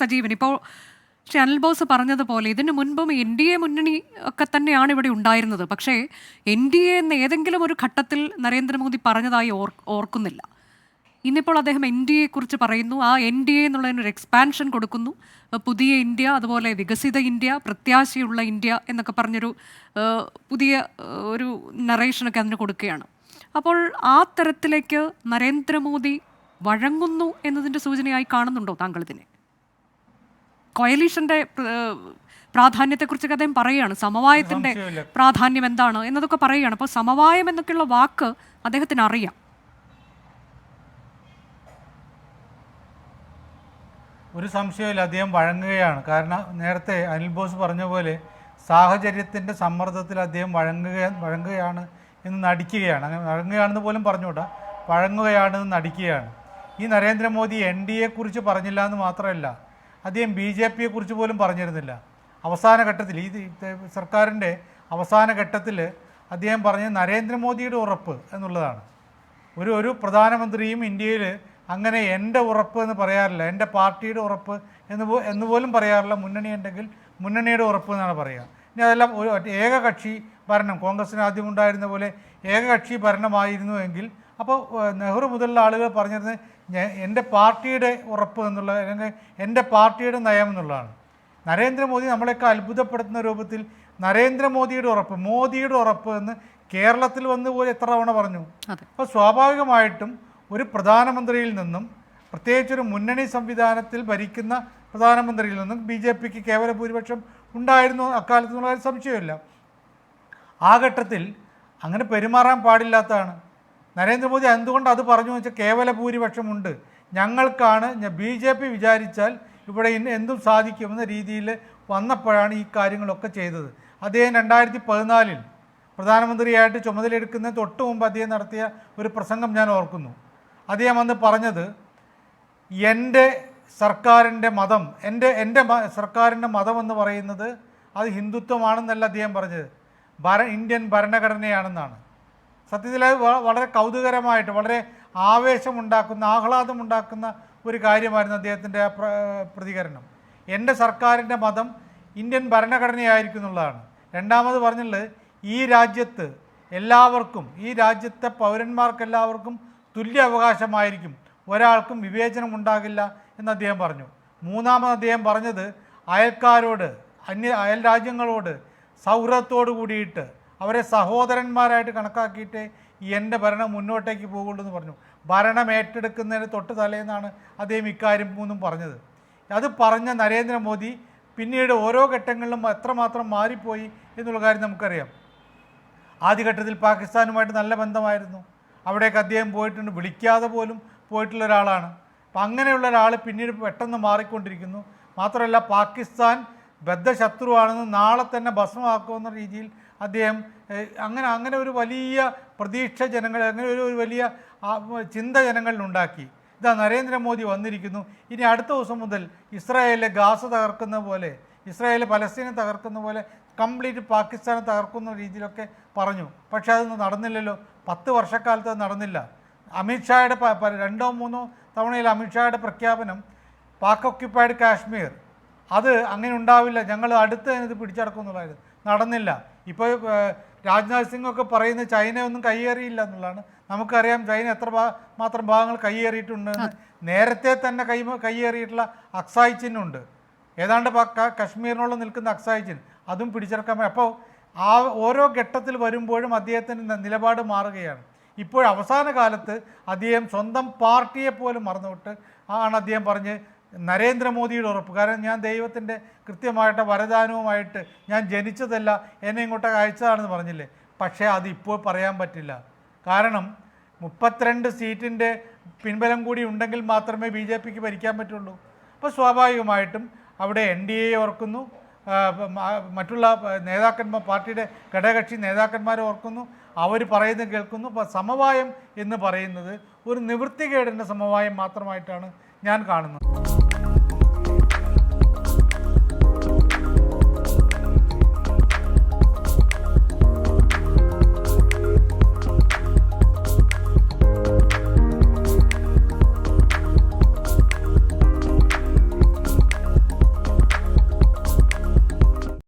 സജീവൻ. ഇപ്പോൾ ശ്രീ അനിൽ ബോസ് പറഞ്ഞതുപോലെ ഇതിനു മുൻപും എൻ ഡി എ മുന്നണി ഒക്കെ തന്നെയാണ് ഇവിടെ ഉണ്ടായിരുന്നത്. പക്ഷേ എൻ ഡി എ എന്ന് ഏതെങ്കിലും ഒരു ഘട്ടത്തിൽ നരേന്ദ്രമോദി പറഞ്ഞതായി ഓർ ഓർക്കുന്നില്ല. ഇന്നിപ്പോൾ അദ്ദേഹം എൻ ഡി എയെ കുറിച്ച് പറയുന്നു. ആ എൻ ഡി എ എന്നുള്ളതിനൊരു എക്സ്പാൻഷൻ കൊടുക്കുന്നു. പുതിയ ഇന്ത്യ അതുപോലെ വികസിത ഇന്ത്യ പ്രത്യാശയുള്ള ഇന്ത്യ എന്നൊക്കെ പറഞ്ഞൊരു പുതിയ ഒരു നറേഷനൊക്കെ അതിന് കൊടുക്കുകയാണ്. അപ്പോൾ ആ തരത്തിലേക്ക് നരേന്ദ്രമോദി വഴങ്ങുന്നു എന്നതിന്റെ സൂചനയായി കാണുന്നുണ്ടോ താങ്കൾ ഇതിനെ? കൊയലീഷന്റെ പ്രാധാന്യത്തെക്കുറിച്ചൊക്കെ അദ്ദേഹം പറയുകയാണ്. സമവായത്തിന്റെ പ്രാധാന്യം എന്താണ് എന്നതൊക്കെ പറയുകയാണ്. അപ്പോൾ സമവായം എന്നൊക്കെയുള്ള വാക്ക് അദ്ദേഹത്തിന് അറിയാം. ഒരു സംശയമില്ല. അദ്ദേഹം വഴങ്ങുകയാണ്. കാരണം നേരത്തെ അനിൽ ബോസ് പറഞ്ഞ പോലെ സാഹചര്യത്തിന്റെ സമ്മർദ്ദത്തിൽ അദ്ദേഹം വഴങ്ങുക വഴങ്ങുകയാണ് എന്ന് നടിക്കുകയാണ്. അങ്ങനെ വഴങ്ങുകയാണെന്ന് പോലും പറഞ്ഞുകൂടാ. വഴങ്ങുകയാണെന്ന് നടിക്കുകയാണ്. ഈ നരേന്ദ്രമോദി എൻ ഡി കുറിച്ച് പറഞ്ഞില്ല എന്ന് മാത്രമല്ല അദ്ദേഹം ബി ജെ പിയെ കുറിച്ച് പോലും പറഞ്ഞിരുന്നില്ല. അവസാന ഘട്ടത്തിൽ ഈ സർക്കാരിന്റെ അവസാന ഘട്ടത്തിൽ അദ്ദേഹം പറഞ്ഞത് നരേന്ദ്രമോദിയുടെ ഉറപ്പ് എന്നുള്ളതാണ്. ഒരു ഒരു പ്രധാനമന്ത്രിയും ഇന്ത്യയിൽ അങ്ങനെ എന്റെ ഉറപ്പ് എന്ന് പറയാറില്ല എന്റെ പാർട്ടിയുടെ ഉറപ്പ് എന്ന് എന്ന് പോലും പറയാറില്ല മുന്നണി ഉണ്ടെങ്കിൽ മുന്നണിയുടെ ഉറപ്പ് എന്നാണ് പറയുക. ഇനി അതെല്ലാം ഒരു ഏകകക്ഷി ഭരണം കോൺഗ്രസിന് ആദ്യം ഉണ്ടായിരുന്ന പോലെ ഏകകക്ഷി ഭരണമായിരുന്നു എങ്കിൽ അപ്പോൾ നെഹ്റു മുതലുള്ള ആളുകൾ പറഞ്ഞിരുന്നത് ഞാൻ എന്റെ പാർട്ടിയുടെ ഉറപ്പ് എന്നുള്ള അല്ലെങ്കിൽ എന്റെ പാർട്ടിയുടെ നയം എന്നുള്ളതാണ്. നരേന്ദ്രമോദി നമ്മളെയൊക്കെ അത്ഭുതപ്പെടുത്തുന്ന രൂപത്തിൽ നരേന്ദ്രമോദിയുടെ ഉറപ്പ് മോദിയുടെ ഉറപ്പ് എന്ന് കേരളത്തിൽ വന്ന് പോലും എത്ര തവണ പറഞ്ഞു. അപ്പോൾ സ്വാഭാവികമായിട്ടും ഒരു പ്രധാനമന്ത്രിയിൽ നിന്നും പ്രത്യേകിച്ചൊരു മുന്നണി സംവിധാനത്തിൽ ഭരിക്കുന്ന പ്രധാനമന്ത്രിയിൽ നിന്നും ബി ജെ പിക്ക് കേവല ഭൂരിപക്ഷം ഉണ്ടായിരുന്നു അക്കാലത്ത് എന്നുള്ള സംശയമില്ല ആ ഘട്ടത്തിൽ അങ്ങനെ പെരുമാറാൻ പാടില്ലാത്തതാണ്. നരേന്ദ്രമോദി എന്തുകൊണ്ട് അത് പറഞ്ഞു വെച്ചാൽ കേവല ഭൂരിപക്ഷമുണ്ട്. ഞങ്ങൾക്കാണ് ബി ജെ പി വിചാരിച്ചാൽ ഇവിടെ എന്തും സാധിക്കുമെന്ന രീതിയിൽ വന്നപ്പോഴാണ് ഈ കാര്യങ്ങളൊക്കെ ചെയ്തത്. അദ്ദേഹം രണ്ടായിരത്തി പതിനാലിൽ പ്രധാനമന്ത്രിയായിട്ട് ചുമതലയെടുക്കുന്നതിന് തൊട്ട് മുമ്പ് അദ്ദേഹം നടത്തിയ ഒരു പ്രസംഗം ഞാൻ ഓർക്കുന്നു. അദ്ദേഹം അന്ന് പറഞ്ഞത് എന്റെ സർക്കാരിന്റെ മതം എന്റെ എന്റെ സർക്കാരിന്റെ മതം എന്ന് പറയുന്നത് അത് ഹിന്ദുത്വമാണെന്നല്ല അദ്ദേഹം പറഞ്ഞത്. ഭര ഇന്ത്യൻ ഭരണഘടനയാണെന്നാണ്. സത്യത്തിൽ അത് വളരെ കൗതുകരമായിട്ട് വളരെ ആവേശമുണ്ടാക്കുന്ന ആഹ്ലാദമുണ്ടാക്കുന്ന ഒരു കാര്യമായിരുന്നു അദ്ദേഹത്തിന്റെ പ്ര പ്രതികരണം. എന്റെ സർക്കാരിന്റെ മതം ഇന്ത്യൻ ഭരണഘടനയായിരിക്കും എന്നുള്ളതാണ്. രണ്ടാമത് പറഞ്ഞുള്ളത് ഈ രാജ്യത്ത് എല്ലാവർക്കും ഈ രാജ്യത്തെ പൗരന്മാർക്കെല്ലാവർക്കും തുല്യ അവകാശമായിരിക്കും. ഒരാൾക്കും വിവേചനം ഉണ്ടാകില്ല എന്ന് അദ്ദേഹം പറഞ്ഞു. മൂന്നാമത് അദ്ദേഹം പറഞ്ഞത് അയൽക്കാരോട് അന്യ അയൽ രാജ്യങ്ങളോട് സൗഹൃദത്തോടു കൂടിയിട്ട് അവരെ സഹോദരന്മാരായിട്ട് കണക്കാക്കിയിട്ട് എന്റെ ഭരണം മുന്നോട്ടേക്ക് പോകുള്ളൂ എന്ന് പറഞ്ഞു. ഭരണം ഏറ്റെടുക്കുന്നതിന് തൊട്ട് തലേന്നാണ് അദ്ദേഹം ഇക്കാര്യം മൂന്നും പറഞ്ഞത്. അത് പറഞ്ഞ നരേന്ദ്രമോദി പിന്നീട് ഓരോ ഘട്ടങ്ങളിലും എത്രമാത്രം മാറിപ്പോയി എന്നുള്ള കാര്യം നമുക്കറിയാം. ആദ്യഘട്ടത്തിൽ പാകിസ്ഥാനുമായിട്ട് നല്ല ബന്ധമായിരുന്നു. അവിടേക്ക് അദ്ദേഹം പോയിട്ടുണ്ട്. വിളിക്കാതെ പോലും പോയിട്ടുള്ള ഒരാളാണ്. അപ്പം അങ്ങനെയുള്ള ഒരാൾ പിന്നീട് പെട്ടെന്ന് മാറിക്കൊണ്ടിരിക്കുന്നു. മാത്രമല്ല പാകിസ്ഥാൻ ബദ്ധശത്രുവാണെന്ന് നാളെ തന്നെ ഭസ്മമാക്കുമെന്ന രീതിയിൽ അദ്ദേഹം അങ്ങനെ അങ്ങനെ ഒരു വലിയ പ്രതീക്ഷ ജനങ്ങൾ അങ്ങനെ ഒരു വലിയ ചിന്ത ജനങ്ങളിലുണ്ടാക്കി ഇതാ നരേന്ദ്രമോദി വന്നിരിക്കുന്നു. ഇനി അടുത്ത ദിവസം മുതൽ ഇസ്രായേലിലെ ഗാസ തകർക്കുന്ന പോലെ ഇസ്രായേൽ പലസ്തീനെ തകർക്കുന്ന പോലെ കംപ്ലീറ്റ് പാകിസ്ഥാനെ തകർക്കുന്ന രീതിയിലൊക്കെ പറഞ്ഞു. പക്ഷേ അതൊന്നും നടന്നില്ലല്ലോ. പത്ത് വർഷക്കാലത്ത് അത് നടന്നില്ല. അമിത്ഷായുടെ രണ്ടോ മൂന്നോ തവണയിൽ അമിത്ഷായുടെ പ്രഖ്യാപനം പാക് ഒക്യുപ്പൈഡ് കാശ്മീർ. അത് അങ്ങനെ ഉണ്ടാവില്ല. ഞങ്ങൾ അടുത്ത് അതിനത് പിടിച്ചടക്കും എന്നുള്ളതായിരുന്നു നടന്നില്ല. ഇപ്പോൾ രാജ്നാഥ് സിംഗ് ഒക്കെ പറയുന്ന ചൈന ഒന്നും കൈയേറിയില്ല എന്നുള്ളതാണ്. നമുക്കറിയാം ചൈന എത്ര മാത്രം ഭാഗങ്ങൾ കൈയേറിയിട്ടുണ്ട് നേരത്തെ തന്നെ കൈ കൈയേറിയിട്ടുള്ള അക്സായ് ചിന്നുണ്ട് ഏതാണ്ട് കശ്മീരിനോളം നിൽക്കുന്ന അക്സായ് ചിൻ അതും പിടിച്ചെടുക്കാൻ അപ്പോൾ ആ ഓരോ ഘട്ടത്തിൽ വരുമ്പോഴും അദ്ദേഹത്തിന്റെ നിലപാട് മാറുകയാണ്. ഇപ്പോൾ അവസാന കാലത്ത് അദ്ദേഹം സ്വന്തം പാർട്ടിയെ പോലും മറന്നുവിട്ട് ആണ് അദ്ദേഹം പറഞ്ഞ് നരേന്ദ്രമോദിയുടെ ഉറപ്പ്. കാരണം ഞാൻ ദൈവത്തിന്റെ കൃത്യമായിട്ട് വരദാനവുമായിട്ട് ഞാൻ ജനിച്ചതല്ല എന്നെ ഇങ്ങോട്ട് അയച്ചതാണെന്ന് പറഞ്ഞില്ലേ? പക്ഷേ അത് ഇപ്പോൾ പറയാൻ പറ്റില്ല. കാരണം മുപ്പത്തിരണ്ട് സീറ്റിന്റെ പിൻബലം കൂടി ഉണ്ടെങ്കിൽ മാത്രമേ ബി ജെ പിക്ക് ഭരിക്കാൻ പറ്റുള്ളൂ. അപ്പോൾ സ്വാഭാവികമായിട്ടും അവിടെ എൻ ഡി എ ഓർക്കുന്നു. മറ്റുള്ള നേതാക്കന്മാർ പാർട്ടിയുടെ ഘടകകക്ഷി നേതാക്കന്മാരെ ഓർക്കുന്നു. അവർ പറയുന്നത് കേൾക്കുന്നു. അപ്പോൾ സമവായം എന്ന് പറയുന്നത് ഒരു നിവൃത്തികേടിന്റെ സമവായം മാത്രമായിട്ടാണ് ഞാൻ കാണുന്നത്.